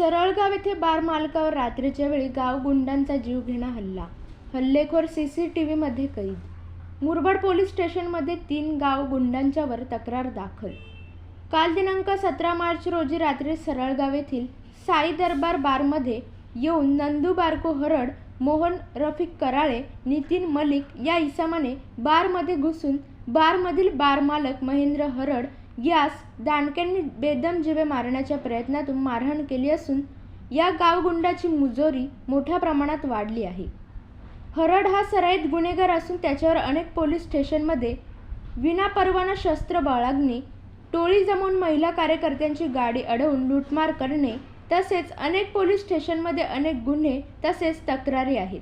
सरळगाव येथे बार मालकावर रात्रीच्या वेळी गाव गुंडांचा जीव घेणा हल्ला. हल्लेखोर सी सी टी व्हीमध्ये कैद. मुरबाड पोलीस स्टेशनमध्ये तीन गाव गुंडांच्यावर तक्रार दाखल. काल दिनांक सतरा मार्च रोजी रात्री सरळगाव येथील साई दरबार बारमध्ये येऊन नंदू बारको हरड मोहन रफिक कराळे नितीन मलिक या इसमाने बारमध्ये घुसून बारमधील बार मालक महेंद्र हरड यास दांडक्यांनी बेदम जिवे मारण्याच्या प्रयत्नातून मारहाण केली असून या गावगुंडाची मुजोरी मोठ्या प्रमाणात वाढली आहे. हरड हा सराईत गुन्हेगार असून त्याच्यावर अनेक पोलीस स्टेशनमध्ये विनापरवाना शस्त्र बाळगणे टोळी जमवून महिला कार्यकर्त्यांची गाडी अडवून लूटमार करणे तसेच अनेक पोलीस स्टेशनमध्ये अनेक गुन्हे तसेच तक्रारी आहेत.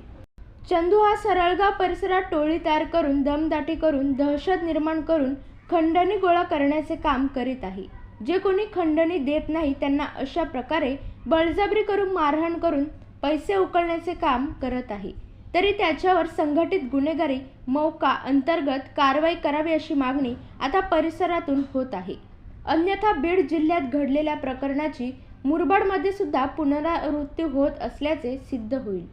चंदू हा सरळगाव परिसरात टोळी तयार करून दमदाटी करून दहशत निर्माण करून खंडणी गोळा करण्याचे काम करीत आहे. जे कोणी खंडणी देत नाही त्यांना अशा प्रकारे बळजबरी करून मारहाण करून पैसे उकळण्याचे काम करत आहे. तरी त्याच्यावर संघटित गुन्हेगारी मौका अंतर्गत कारवाई करावी अशी मागणी आता परिसरातून होत आहे. अन्यथा बीड जिल्ह्यात घडलेल्या प्रकरणाची मुरबाडमध्ये सुद्धा पुनरावृत्ती होत असल्याचे सिद्ध होईल.